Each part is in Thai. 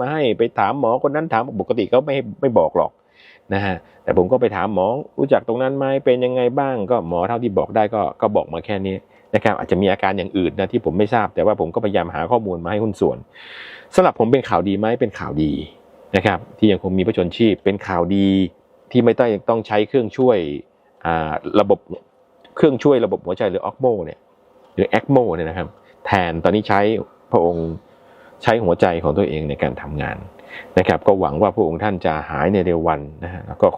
มาให้ไปถามหมอคนนั้นถามปกติเขาไม่ไม่บอกหรอกนะฮะแต่ผมก็ไปถามหมอรู้จักตรงนั้นไหมเป็นยังไงบ้าง ก็หมอเท่าที่บอกได้ก็ก็บอกมาแค่นี้นะครับอาจจะมีอาการอย่างอื่นนะที่ผมไม่ทราบ แต่ว่าผมก็พยายามหาข้อมูลมาให้หุ้นส่วนสำหรับผมเป็นข่าวดีไหมเป็นข่าวดีนะครับที่ยังคงมีประชนชีพเป็นข่าวดีที่ไม่ต้องต้องใช้เครื่องช่วยระบบเครื่องช่วยระบบหัวใจหรือออกโมเนี่ยหรือแอคโมเนี่ยนะครับแทนตอนนี้ใช้พระองค์ ใช้หัวใจของตัวเองในการทำงานนะครับ ก็หวังว่าพระองค์ท่านจะหายในเร็ววันนะฮะแล้วก็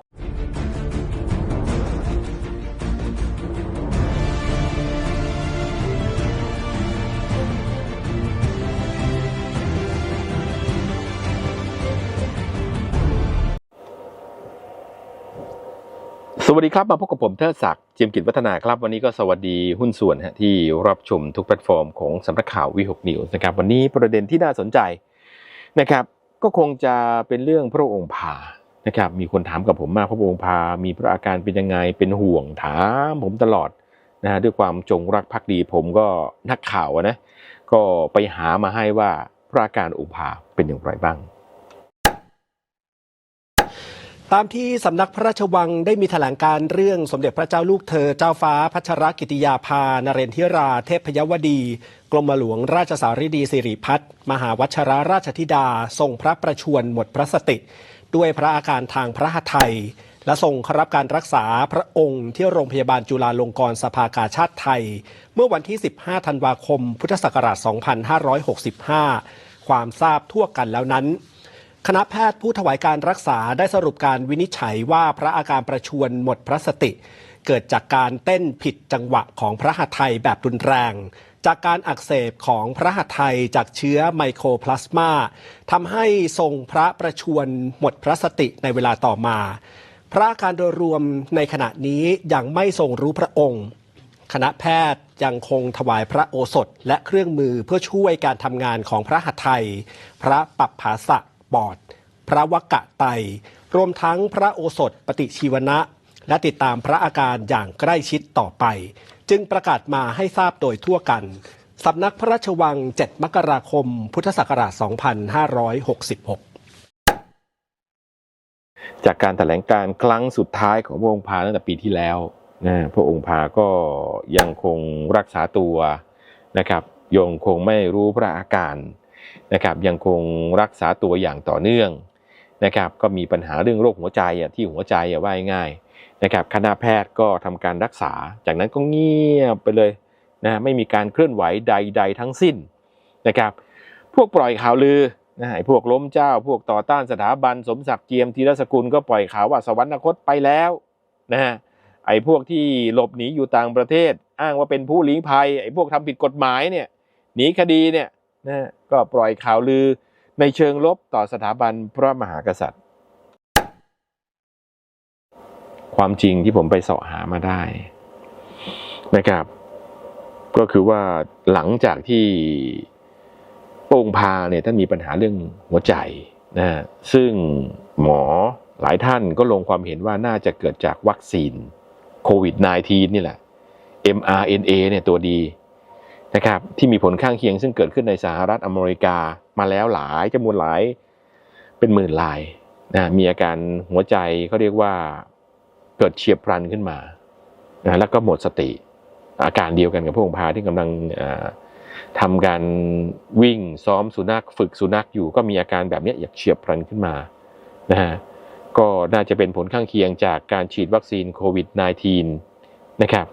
สวัสดีครับ มาพบกับผมเทิดศักดิ์เจิมกิจวัฒนาครับ วันนี้ก็สวัสดีหุ้นส่วนฮะที่รับชมทุกแพลตฟอร์มของสำนักข่าววิหกนิวส์นะครับ วันนี้ประเด็นที่น่าสนใจนะครับ ก็คงจะเป็นเรื่องพระองค์พานะครับ มีคนถามกับผมมากพระองค์พา มีพระอาการเป็นยังไงเป็นห่วงถามผมตลอดนะฮะด้วยความจงรักภักดีผมก็นักข่าวนะก็ไปหามาให้ว่าพระอาการองค์พาเป็นอย่างไรบ้าง ตามที่สำนักพระราชวังได้มีแถลงการเรื่องสมเด็จพระเจ้าลูกเธอเจ้าฟ้าพัชรกิติยาภานเรนทิราเทพยวดี กรมหลวงราชสารีดีสิริพัฒมหาวัชรราชธิดา ทรงพระประชวรหมดพระสติ ด้วยพระอาการทางพระหัตถ์และทรงเข้ารับการรักษาพระองค์ที่โรงพยาบาลจุฬาลงกรณ์สภากาชาติไทย เมื่อวันที่ 15 ธันวาคม พุทธศักราช 2565 ความทราบทั่วกันแล้วนั้น คณะแพทย์ผู้ถวายการรักษาได้สรุปการวินิจฉัยว่าพระอาการประชวนหมดพระสติ เกิดจากการเต้นผิดจังหวะของพระหัตถ์แบบรุนแรง จากการอักเสบของพระหัตถ์จากเชื้อไมโครพลาสมาทำให้ทรงพระประชวนหมดพระสติในเวลาต่อมา พระอาการโดยรวมในขณะนี้ยังไม่ทรงรู้พระองค์ คณะแพทย์ยังคงถวายพระโอสถและเครื่องมือเพื่อช่วยการทำงานของพระหัตถ์ไทย พระปับภาษะ ปอด พระวกะไต รวมทั้งพระโอสถปฏิชีวนะ และติดตามพระอาการอย่างใกล้ชิดต่อไป จึงประกาศมาให้ทราบโดยทั่วกันสำนักพระราชวัง 7 มกราคม พุทธศักราช 2566จากการแถลงการครั้งสุดท้ายของพระองค์พาตั้งแต่ปีที่แล้วนะพระองค์พาก็ยังคงรักษาตัวนะครับยังคงไม่รู้พระอาการ นะครับยังคงรักษาตัวอย่างต่อเนื่องนะครับก็มีปัญหาเรื่องโรคหัวใจที่หัวใจว่าง่ายนะครับคณะแพทย์ก็ทำการรักษา จากนั้นก็เงียบไปเลยนะไม่มีการเคลื่อนไหวใด ๆ ทั้งสิ้นนะครับพวกปล่อยข่าวลือนะไอ้พวกล้มเจ้า พวกต่อต้านสถาบันสมศักดิ์เจียมธีรสกุลก็ปล่อยข่าวว่าสวรรคตไปแล้วนะฮะไอ้พวกที่หลบหนีอยู่ต่างประเทศ อ้างว่าเป็นผู้ลี้ภัยไอ้พวกทำผิดกฎหมายเนี่ยหนีคดีเนี่ยนะ ก็ปล่อยข่าวลือในเชิงลบต่อสถาบันพระมหากษัตริย์ ความจริงที่ผมไปเสาะหามาได้นะครับ ก็คือว่าหลังจากที่โป่งพาเนี่ยท่านมีปัญหาเรื่องหัวใจนะซึ่งหมอหลายท่านก็ลงความเห็นว่าน่าจะเกิดจากวัคซีนโควิด -19 นี่แหละ mRNA เนี่ยตัวดี นะครับที่มีผลข้างเคียงซึ่งเกิดขึ้นในสหรัฐอเมริกามาแล้วหลายจำนวนหลายเป็นหมื่นรายนะมีอาการหัวใจเขาเรียกว่าเกิดเฉียบพลันขึ้นมานะแล้วก็หมดสติ อาการเดียวกันกับพวกองพาที่กำลังทำการวิ่งซ้อมสุนัขฝึกสุนัขอยู่ก็มีอาการแบบนี้อยากเฉียบพลันขึ้นมานะฮะก็น่าจะเป็นผลข้างเคียงจากการฉีดวัคซีนโควิด -19 นะครับ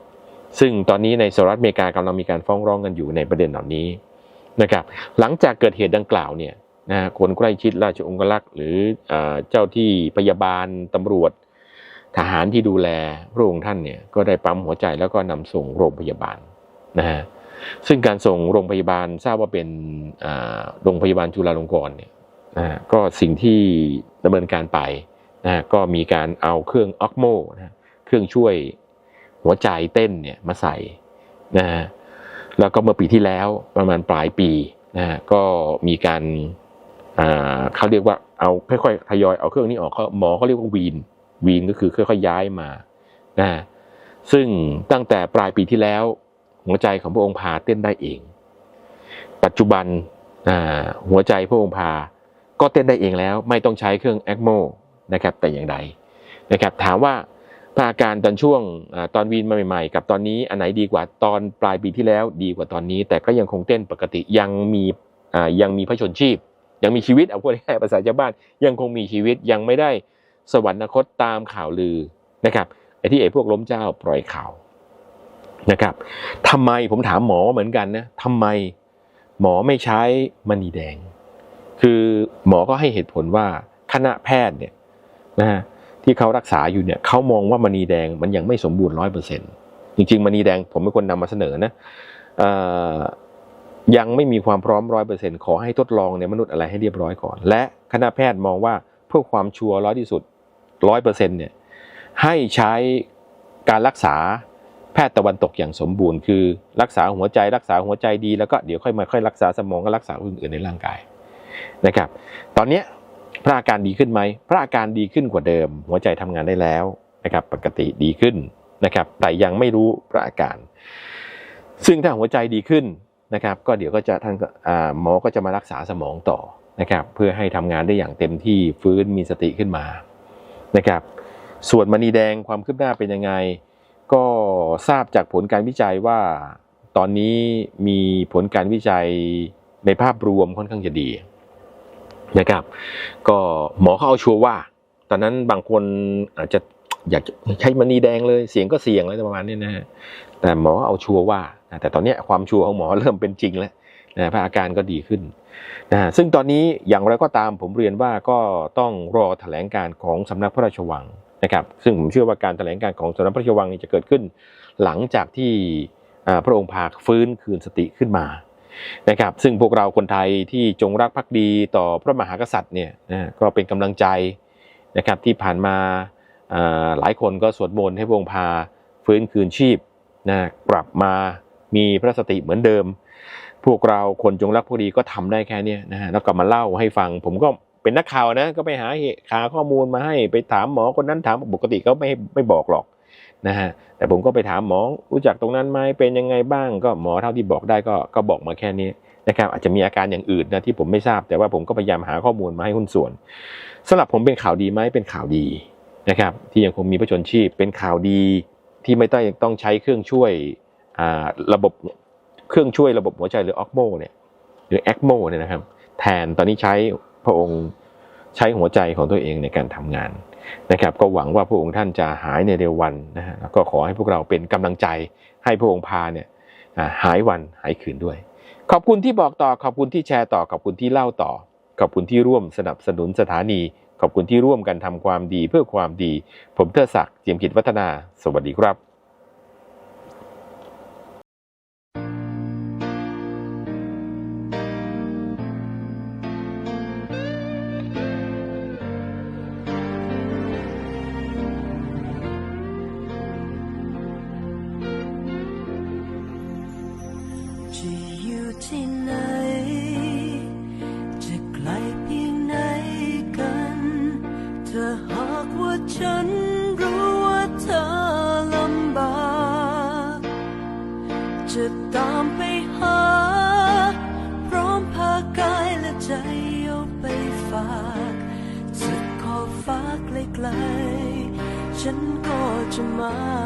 ซึ่งตอนนี้ในสหรัฐอเมริกากำลังมีการฟ้องร้องกันอยู่ในประเด็นเหล่านี้นะครับหลังจากเกิดเหตุดังกล่าวเนี่ยนะคนใกล้ชิดราชองครักษ์หรือเจ้าที่พยาบาลตำรวจ ทหารที่ดูแลพระองค์ท่านเนี่ยก็ได้ปั๊มหัวใจแล้วก็นำส่งโรงพยาบาลนะฮะซึ่งการส่งโรงพยาบาลทราบว่าเป็นโรงพยาบาลจุฬาลงกรณ์เนี่ยนะก็สิ่งที่ดำเนินการไปนะก็มีการเอาเครื่องออกโมนะเครื่องช่วย หัวใจเต้นเนี่ยมาใส่นะฮะแล้วก็เมื่อปีที่แล้วประมาณปลายปีนะฮะก็มีการอ่าเขาเรียกว่าเอาค่อยๆทยอยเอาเครื่องนี้ออกหมอเขาเรียกว่าวีนวีนก็คือค่อยๆย้ายมานะซึ่งตั้งแต่ปลายปีที่แล้ว หัวใจของพระองค์พาเต้นได้เอง ปัจจุบันหัวใจพระองค์พาก็เต้นได้เองแล้ว ไม่ต้องใช้เครื่องแอคโมนะครับแต่อย่างใดนะครับถามว่า พอาการตอนช่วงตอนวีนมาใหม่ๆ กับตอนนี้อันไหนดีกว่าตอนปลายปีที่แล้วดีกว่าตอนนี้ แต่ก็ยังคงเต้นปกติยังมียังมีพระชนชีพ ยังมีชีวิตเอาพูดง่ายภาษาชาวบ้านยังคงมีชีวิตยังไม่ได้สวรรคตตามข่าวลือนะครับไอ้ที่ไอ้พวกล้มเจ้าปล่อยข่าวนะครับทำไมผมถามหมอเหมือนกันนะทำไมหมอไม่ใช้มณีแดง คือหมอก็ให้เหตุผลว่าคณะแพทย์เนี่ยนะฮะ ที่เขารักษาอยู่เนี่ยเขามองว่ามณีแดงมันยังไม่สมบูรณ์ร้อยเปอร์เซ็นต์จริง ๆมณีแดงผมเป็นคนนำมาเสนอนะออยังไม่มีความพร้อมร้อยเปอร์เซ็นต์ขอให้ทดลองในมนุษย์อะไรให้เรียบร้อยก่อน และคณะแพทย์มองว่าเพื่อความชัวร์ร้อยที่สุดร้อยเปอร์เซ็นต์เนี่ยให้ใช้การรักษาแพทย์ตะวันตกอย่างสมบูรณ์ คือรักษาหัวใจรักษาหัวใจดีแล้วก็เดี๋ยวค่อยมาค่อยรักษาสมองก็รักษาอื่นๆในร่างกายนะครับ ตอนนี้ พระอาการดีขึ้นไหม พระอาการดีขึ้นกว่าเดิม หัวใจทำงานได้แล้วนะครับ ปกติดีขึ้นนะครับ แต่ยังไม่รู้พระอาการ ซึ่งถ้าหัวใจดีขึ้นนะครับ ก็เดี๋ยวก็จะท่านอ่าหมอก็จะมารักษาสมองต่อนะครับ เพื่อให้ทำงานได้อย่างเต็มที่ฟื้นมีสติขึ้นมานะครับ ส่วนมณีแดงความคืบหน้าเป็นยังไง ก็ทราบจากผลการวิจัยว่าตอนนี้มีผลการวิจัยในภาพรวมค่อนข้างจะดี นะครับ ก็หมอเขาเอาชัวร์ว่า ตอนนั้นบางคนอาจจะอยากจะใช้มณีแดงเลยเสียงก็เสียงอะไรประมาณนี้นะฮะแต่หมอเอาชัวร์ว่า แต่ตอนนี้ความชัวร์ของหมอเริ่มเป็นจริงแล้วนะพระอาการก็ดีขึ้นนะซึ่งตอนนี้อย่างไรก็ตามผมเรียนว่าก็ต้องรอแถลงการของสำนักพระราชวังนะครับ ซึ่งผมเชื่อว่าการแถลงการของสำนักพระราชวังนี้จะเกิดขึ้น หลังจากที่พระองค์พาฟื้นคืนสติขึ้นมา นะครับ ซึ่งพวกเราคนไทยที่จงรักภักดีต่อพระมหากษัตริย์เนี่ยนะก็เป็นกำลังใจนะครับที่ผ่านมาหลายคนก็สวดมนต์ให้พระองพาฟื้นคืนชีพนะกลับมามีพระสติเหมือนเดิม พวกเราคนจงรักภักดีก็ทำได้แค่นี้นะฮะแล้วก็มาเล่าให้ฟัง ผมก็เป็นนักข่าวนะก็ไปหาหาข้อมูลมาให้ไปถามหมอคนนั้นถามปกติเขาไม่ไม่บอกหรอก นะฮะแต่ผมก็ไปถามหมอรู้จักตรงนั้นไหมเป็นยังไงบ้าง ก็หมอเท่าที่บอกได้ก็ก็บอกมาแค่นี้นะครับอาจจะมีอาการอย่างอื่นนะที่ผมไม่ทราบ แต่ว่าผมก็พยายามหาข้อมูลมาให้หุ้นส่วนสำหรับผมเป็นข่าวดีไหมเป็นข่าวดีนะครับที่ยังคงมีพระชนชีพเป็นข่าวดีที่ไม่ต้องต้องใช้เครื่องช่วยระบบเครื่องช่วยระบบหัวใจหรือออกโมเนี่ยหรือแอคโมเนี่ยนะครับแทนตอนนี้ใช้พระองค์ใช้หัวใจของตัวเองในการทำงาน นะครับ ก็หวังว่าพระองค์ท่านจะหายในเร็ววันนะฮะแล้วก็ขอให้พวกเราเป็นกำลังใจให้พระองค์พาเนี่ยหายวันหายคืนด้วย ขอบคุณที่บอกต่อขอบคุณที่แชร์ต่อขอบคุณที่เล่าต่อ ขอบคุณที่ร่วมสนับสนุนสถานี ขอบคุณที่ร่วมกันทำความดีเพื่อความดี ผมเทอศักดิ์เจียมกิจวัฒนา สวัสดีครับ จ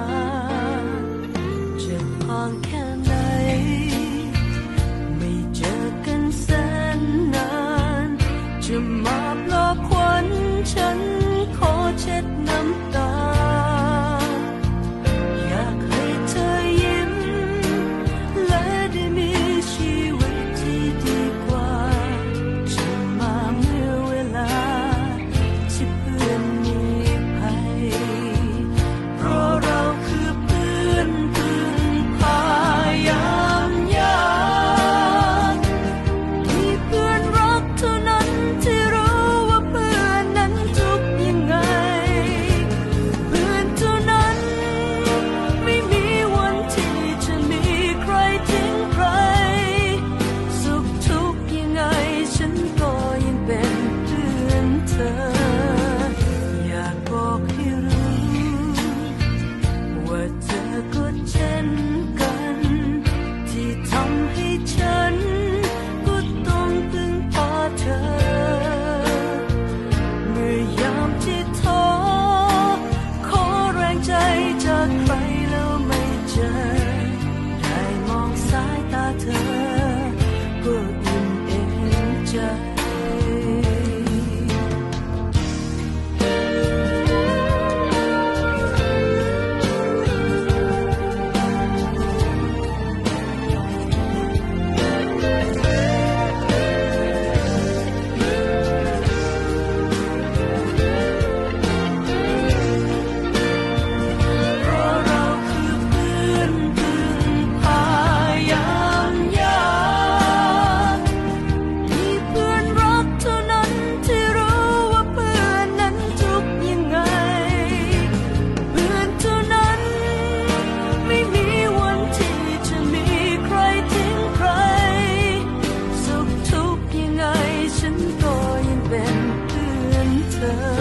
ฉันก็ยังเป็นเพื่อนเธอ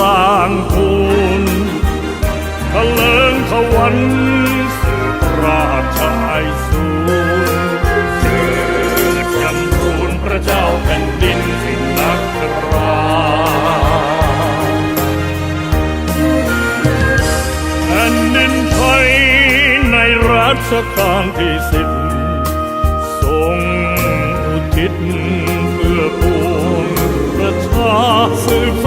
รวรางคุณทะเลิงทวันสืบราชไอสูรเจิดจำรูนพระเจ้าแผ่นดินสิงนักราแผ่นดินไทยในรัชกาลที่สิบทรงอุทิศเพื่อปวงประชาสืบส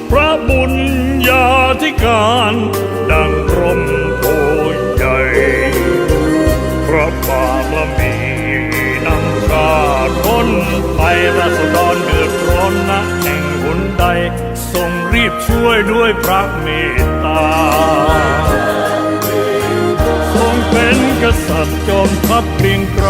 พระบุญญาธิการ ดังร่มโพใหญ่ พระบารมีนำชาท้นไปราษฎรเดือดร้อนนะแห่งหนใด ทรงรีบช่วยด้วยพระเมตตา ทรงเป็นกษัตริย์จอมทัพเกรียงไกร